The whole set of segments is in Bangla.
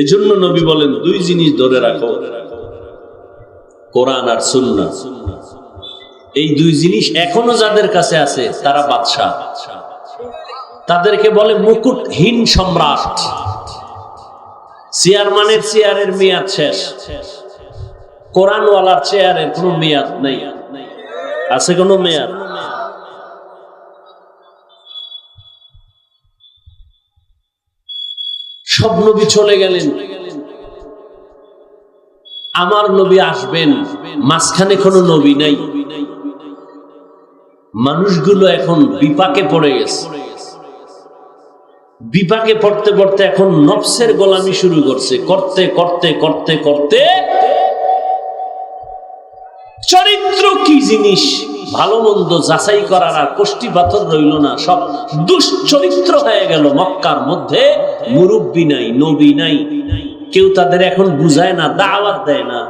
এজন্য নবী বলেন, দুই জিনিস ধরে রাখো, কোরআন আর সুন্না এই দুই জিনিস এখনও যাদের কাছে আছে, তারা বাদশাহ। তাদেরকে বলে মুকুটহীন সম্রাট। চেয়ারম্যানের চেয়ারের মেয়াদ শেষ। কোরআনওয়ালার চেয়ারের কোনো মেয়াদ নেই। আছে কোনো মেয়াদ? সব নবী চলে গেলেন। আমার নবী আসবেন, মাঝখানে কোনো নবী নাই। মানুষগুলো এখন বিপাকে পড়ে গেছে। বিপাকে পড়তে পড়তে এখন নফসের গোলামি শুরু করছে। করতে করতে করতে করতে চরিত্র কি জিনিস? ভালো মন্দ যাচাই করার আর কোষ্টি পাথর রইল না, সব দুশ্চরিত্র হয়ে গেল মক্কার মধ্যে। মুরব্বী নাই, নবী নাই, কেউ তাদের এখন বুঝায় না, দাওয়াত দেয় না।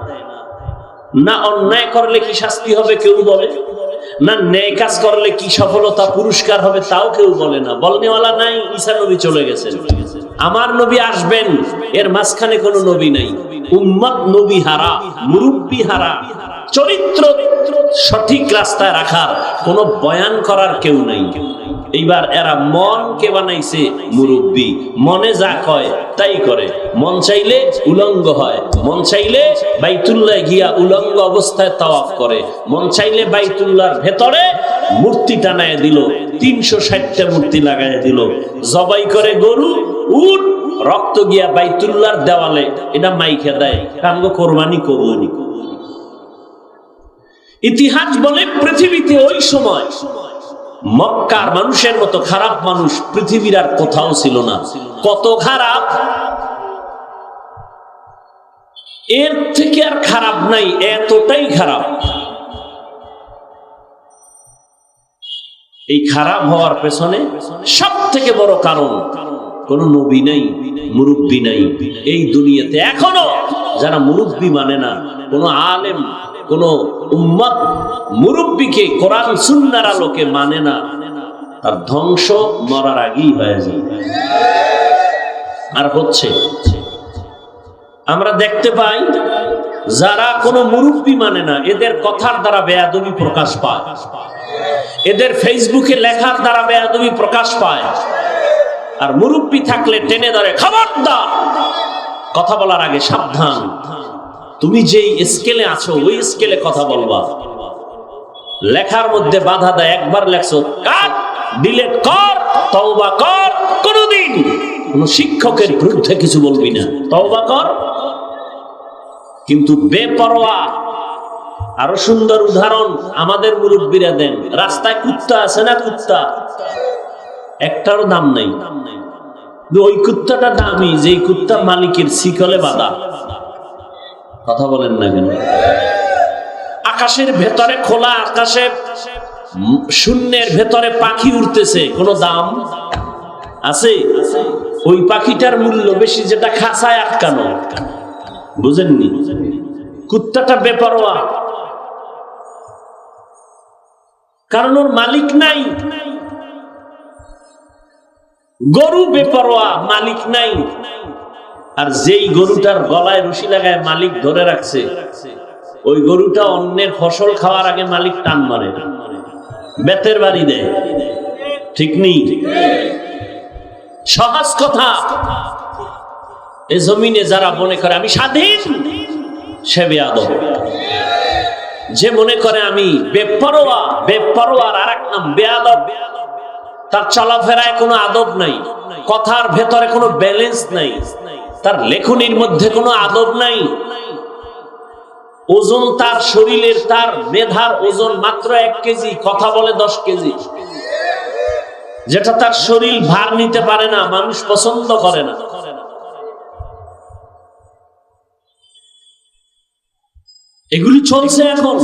না অন্যায় করলে কি শাস্তি হবে কেউ বলে? না ন্যায় কাজ করলে কি সফলতা, পুরস্কার হবে তাও কেউ বলে না। বলনেওয়ালা নাই, ঈসা নবী চলে গেছেন। আমার নবী আসবেন, এর মাঝখানে কোনো নবী নাই। উম্মত নবী হারা, মুরব্বী হারা। চরিত্র সঠিক রাস্তায় রাখার কোনো বয়ান করার কেউ নাই। এইবার এরা মন কে বানাইছে মুরব্বী, মনে যা কয় তাই করে। মন চাইলে উলঙ্গ হয়, মন চাইলে বাইতুল্লাহ গিয়া উলঙ্গ অবস্থায় তাওয়াফ করে। মন চাইলে বাইতুল্লাহর ভেতরে মূর্তি টানায় দিল, তিনশো ষাটটা মূর্তি লাগাই দিল। জবাই করে গরু, উট, রক্ত গিয়া বাইতুল্লাহর দেওয়ালে, এটা মাইখে দেয়। কামগো কোরবানি করবনি ইতিহাস বলে পৃথিবীতে ওই সময় মক্কার মানুষের মতো খারাপ মানুষ পৃথিবীর আর কোথাও ছিল না। কত খারাপ? এর থেকে আর খারাপ নাই, এতটাই খারাপ। এই খারাপ হওয়ার পেছনে সব থেকে বড় কারণ, কোন নবী নাই, মুরব্বী নাই এই দুনিয়াতে। এখনও যারা মুরব্বী মানে না, কোন আলেম কোন উম্মত মুরব্বীকে কোরআন সুন্নার আলোকে মানে না। তার ধ্বংস মরার আগেই হয়ে যায়। আর হচ্ছে, আমরা দেখতে পাই, যারা কোনো মুরব্বী মানে না, এদের কথার দ্বারা বেয়াদবি প্রকাশ পায়। এদের ফেসবুকে লেখার দ্বারা বেয়াদবি প্রকাশ পায়। আর মুরব্বী থাকলে টেনে ধরে, খবরদার! কথা বলার আগে সাবধান। তুমি যেই স্কেলে আছো, ওই স্কেলে কথা বলবা। লেখার মধ্যে বাধা দেয়, একবার লেখছো, কাট ডিলেট কর, তওবা কর, কোনদিন কোন শিক্ষকের বিরুদ্ধে কিছু বলবি না। তওবা কর। কিন্তু বেপরোয়া, আরও সুন্দর উদাহরণ আমাদের মুরব্বীরা দেন। রাস্তায় কুত্তা আছে না কুত্তা? একটারও দাম নেই। ওই কুত্তাটা দামি যে কুত্তা মালিকের শিকলে বাঁধা। কথা বলেন না কেন? আকাশের ভেতরে খোলা আকাশে শূন্যের ভেতরে পাখি উঠতেছে কোনো দাম? আছে? ওই পাখিটার মূল্য বেশি, যেটা খাঁচায় আটকানো। বুঝেননি? কুত্তাটা বেপরোয়া। কারণ ওর মালিক নাই। গরু বেপরোয়া, মালিক নাই। আর যেই গরুটার গলায় রশি লাগায় মালিক ধরে রাখছে, ওই গরুটা অন্যের ফসল খাওয়ার আগে মালিক টান মারে। বেতের বাড়ি দেয়। ঠিক নেই? সহজ কথা। এ জমিনে যারা মনে করে আমি স্বাধীন, সে বেয়াদব। যে মনে করে আমি বেপরোয়া, বেপরোয়ার আর এক নাম বেয়াদব, তার চলাফেরায় কোনো আদব নাই, কথার ভেতরে কোনো ব্যালেন্স নাই। তার লেখনির মধ্যে কোনো আদব নাই। ওজন তার শরীরের তার মেধার ওজন মাত্র এক কেজি, কথা বলে দশ কেজি। যেটা তার শরীর ভার নিতে পারে না, মানুষ পছন্দ করে না। এগুলি চলছে এখন।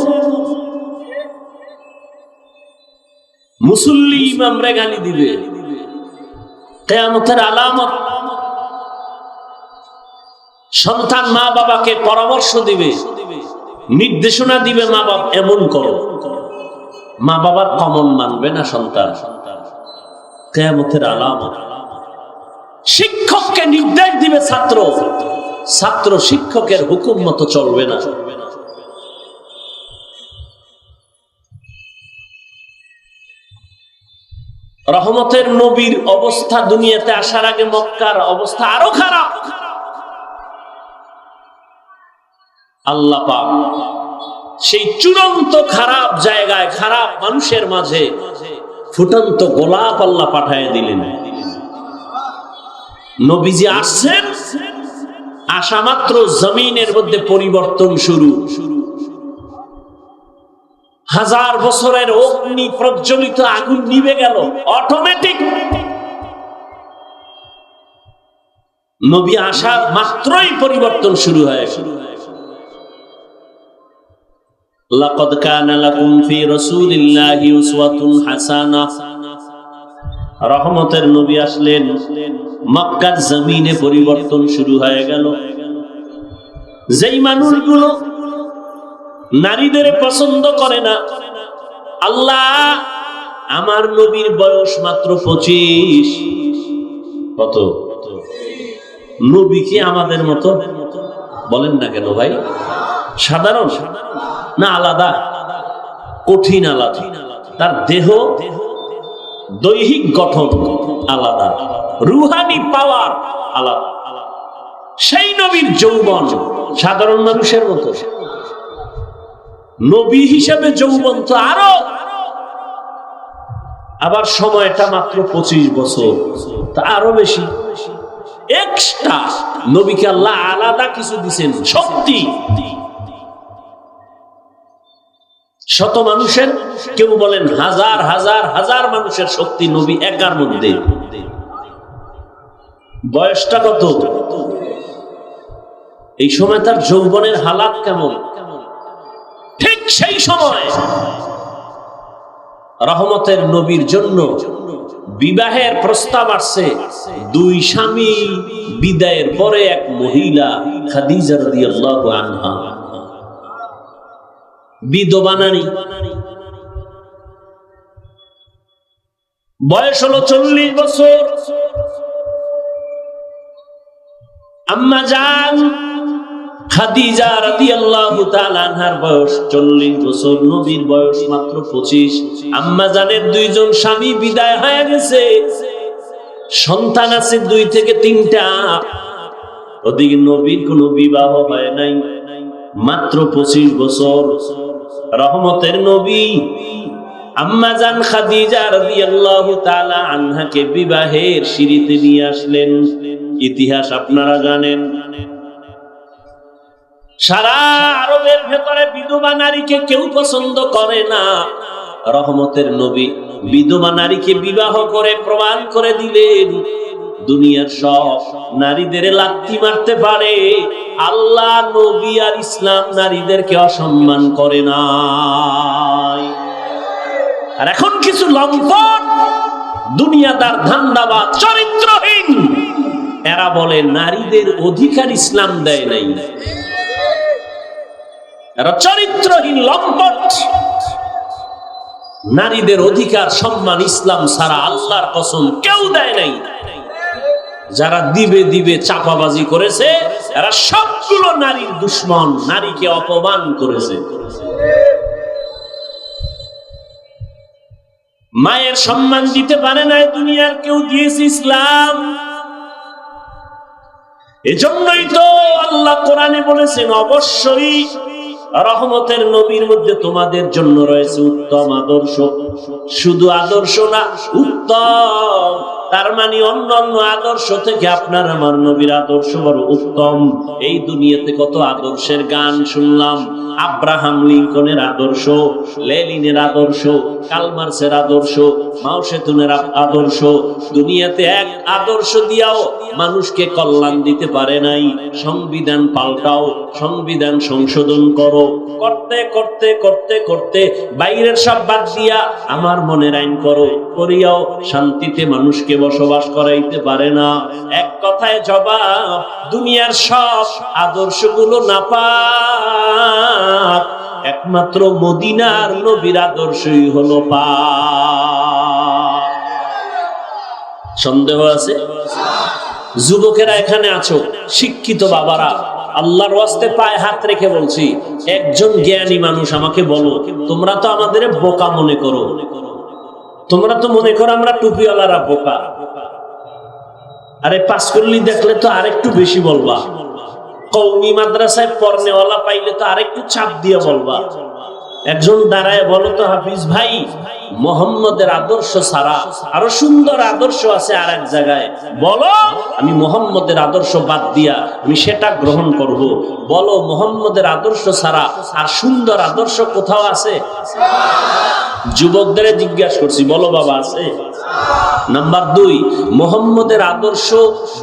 মুসল্লি ইমামরে গালি দিবে। কেয়ামতের আলামত সন্তান মা বাবাকে পরামর্শ দিবে, নির্দেশনা দিবে মা বাবা, এমন করো। মা বাবার কমন মানবে না সন্তান। কেয়ামতের আলামত শিক্ষককে নির্দেশ দিবে ছাত্র। ছাত্র শিক্ষকের হুকুম মতো চলবে না। রহমতের নবীর অবস্থা দুনিয়াতে আসার আগে মক্কার অবস্থা আরও খারাপ। আল্লাহ পাক সেই চূড়ান্ত খারাপ জায়গায়, খারাপ মানুষের মাঝে ফুটন্ত গোলাপ আল্লাহ পাঠায় দিলেন। নবীজি আসছেন, আসা মাত্র জমিনের মধ্যে পরিবর্তন শুরু। হাজার বছরের অগ্নি প্রজ্বলিত আগুন নিভে গেল অটোমেটিক নবী আসার মাত্রই পরিবর্তন শুরু হয়। শুরু গেল লাকাদ কানা লাকুম ফি রাসূলিল্লাহি উসওয়াতুন হাসানাহ রহমতের নবী আসলেন, মক্কার জমিনে পরিবর্তন শুরু হয়ে গেল। যেই মানুষগুলো নারীদের পছন্দ করে না, আল্লাহ আমার নবীর বয়স মাত্র পঁচিশ। কত? নবী কি আমাদের মতো? বলেন না কেন ভাই? সাধারণ সাধারণ? না আলাদা, কঠিন আলাদা। তার দেহ, দৈহিক গঠন আলাদা। রুহানি পাওয়ার আলাদা। সেই নবীর যৌবন সাধারণ মানুষের মতো। নবী হিসেবে যৌবন তো আরও। আবার সময়টা মাত্র পঁচিশ বছর, তা আরও বেশি। এক্সট্রা নবীকে আল্লাহ আলাদা কিছু দিচ্ছেন শক্তি। শত মানুষের, কেউ বলেন হাজার হাজার হাজার মানুষের শক্তি নবী একার মধ্যে। বয়সটা কত? এই সময় তার যৌবনের হালাত কেমন? ঠিক সেই সময়। রহমতের নবীর জন্য বিবাহের প্রস্তাব আসছে। দুই স্বামী বিদায়ের পরে এক মহিলা খাদিজা রাদিয়াল্লাহু আনহা। বিধবা নারী। বয়স হলো চল্লিশ বছর। আম্মা যান খাদিজা রাদিয়াল্লাহু তাআলা আনহার বয়স 40 বছর, নবীর বয়স মাত্র 25 আম্মা জানের দুইজন স্বামী বিদায় হয়ে গেছে। সন্তান আছে দুই থেকে তিনটা। ওদিকে বিবাহ নাই। মাত্র 25 বছর। রহমতের নবী। খাদিজা রাদিয়াল্লাহু তাআলা আনহাকে বিবাহের নিয়ে আসলেন। ইতিহাস আপনারা জানেন। সারা আরবের ভেতরে বিধবা নারীকে কেউ পছন্দ করে না। রহমতের নবী বিধবা নারীকে বিবাহ করে প্রমাণ করে দিলেন। দুনিয়ার সব নারীদের লাত্তি মারতে পারে। আল্লাহ, নবী আর ইসলাম নারীদেরকে অসম্মান করে না আর এখন কিছু লম্পট। দুনিয়াদার ধান্দাবাদ, চরিত্রহীন। এরা বলে, নারীদের অধিকার ইসলাম দেয় নাই। এরা চরিত্রহীন, লম্পট। নারীদের অধিকার, সম্মান ইসলাম সারা আল্লাহর কসম কেউ দেয় নাই। যারা দিবে দিবে, চাপাবাজি করেছে, এরা সবগুলো নারীর দুশ্মন, নারীকে অপমান করেছে। মায়ের সম্মান দিতে পারে নাই দুনিয়ার কেউ, দিয়েছে ইসলাম। এজন্যই তো আল্লাহ কোরআনে বলেছেন, অবশ্যই রহমতের নবীর মধ্যে তোমাদের জন্য রয়েছে উত্তম আদর্শ। শুধু আদর্শ না, উত্তম। তার মানে অন্য অন্য আদর্শ থেকে আপনার আমার নবীর আদর্শ বড় উত্তম। এই দুনিয়াতে কত আদর্শের গান শুনলাম। আব্রাহাম লিঙ্কনের আদর্শ লেলিনের আদর্শ, কালমার্সের আদর্শ, মাওসেতুনের আদর্শ। দুনিয়াতে এক আদর্শ দিয়াও মানুষকে কল্যাণ দিতে পারে নাই। সংবিধান পাল্টাও, সংবিধান সংশোধন করো। করতে করতে করতে করতে বাইরের সব বাদ দিয়া আমার মনের আইন করো। করিয়াও শান্তিতে মানুষকে বসবাস করাইতে পারে না। এক কথায় জবাব, দুনিয়ার সব আদর্শগুলো না পাক একমাত্র মদিনার নবীর আদর্শই হলো পা সন্দেহ আছে? যুবকেরা এখানে আছো, শিক্ষিত বাবারা, আল্লাহর ওয়াস্তে পায়ে হাত রেখে বলছি, একজন জ্ঞানী মানুষ আমাকে বলো, তোমরা তো আমাদের বোকা মনে করো। তোমরা তো মনে করো আমরা টুপিওয়ালারা বোকা। আরে পাস করলি দেখলে তো আরেকটু বেশি বলবা। কৌমি মাদ্রাসায় পড়নেওয়ালা পাইলে তো আরেকটু চাপ দিয়ে বলবা। একজন দাঁড়ায় বলো তো, হাফিজ ভাই, মোহাম্মদের আদর্শ ছাড়া আরও সুন্দর আদর্শ আছে আর এক জায়গায়। বলো, আমি মোহাম্মদের আদর্শ বাদ দিয়া আমি সেটা গ্রহণ করব। বলো, মোহাম্মদের আদর্শ ছাড়া আর সুন্দর আদর্শ কোথাও আছে? যুবকদের জিজ্ঞাসা করছি, বলো বাবা, আছে? নাম্বার দুই, মোহাম্মদের আদর্শ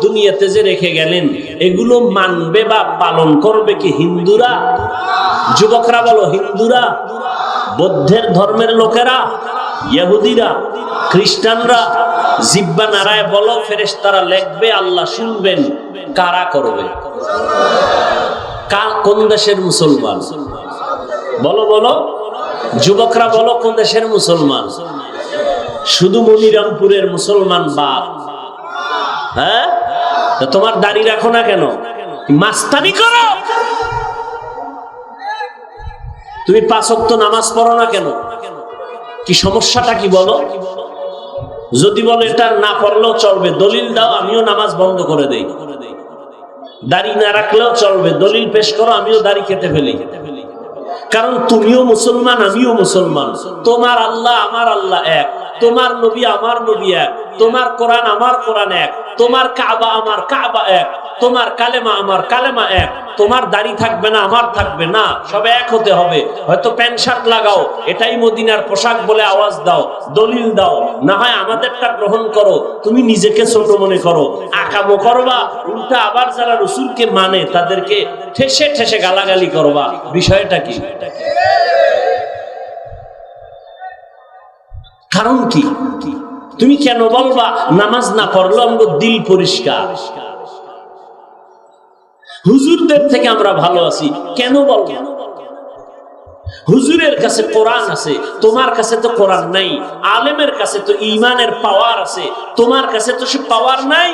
দুনিয়াতে যে রেখে গেলেন, এগুলো মানবে বা পালন করবে কি হিন্দুরা? যুবকরা বলো, হিন্দুরা। বৌদ্ধের ধর্মের লোকেরা, ইহুদিরা, খ্রিস্টানরা, জিব্বা নারায় বলো, ফেরেশতারা লেখবে, আল্লাহ শুনবেন, কারা করবে? কোন দেশের মুসলমান? বলো বলো। যুবকরা বলো, কোন দেশের মুসলমান? শুধু মনিরামপুরের মুসলমান বাদ হ্যাঁ? তোমার দাড়ি রাখো না কেন? মাস্তানি করো! তুমি পাঁচক্ত নামাজ পড়ো না কেন? কি সমস্যাটা কি বলো? যদি বলো এটা না পড়লেও চলবে, দলিল দাও, আমিও নামাজ বন্ধ করে দেই। দাড়ি না রাখলেও চলবে, দলিল পেশ করো, আমিও দাড়ি কেটে ফেলি। কারণ তুমিও মুসলমান, আমিও মুসলমান। তোমার আল্লাহ আমার আল্লাহ এক, তোমার নবী আমার নবী এক, তোমার কোরআন আমার কোরআন এক, তোমার কাবা আমার কাবা এক। তোমার কালেমা আমার কালেমা এক। তোমার দাড়ি থাকবে না, আমার থাকবে না। সব এক হতে হবে। হয়তো প্যান্ট শার্ট লাগাও, এটাই মদিনার পোশাক বলে আওয়াজ দাও, দলিল দাও। না হয় আমাদেরটা গ্রহণ করো, তুমি নিজেকে ছোট মনে করো। আকামো করবা, উল্টা আবার যারা রসুলকে মানে তাদেরকে ঠেসে ঠেসে গালাগালি করবা। বিষয়টা কি? কারণ কি? তুমি কেন বলবা, নামাজ না পড়ল আমগো দিল পরিষ্কার। হুজুরদের থেকে আমরা ভালো আছি। কেন বল? হুজুরের কাছে কোরআন আছে, তোমার কাছে তো কোরআন নাই। আলেমের কাছে তো ইমানের পাওয়ার আছে, তোমার কাছে তো সে পাওয়ার নাই।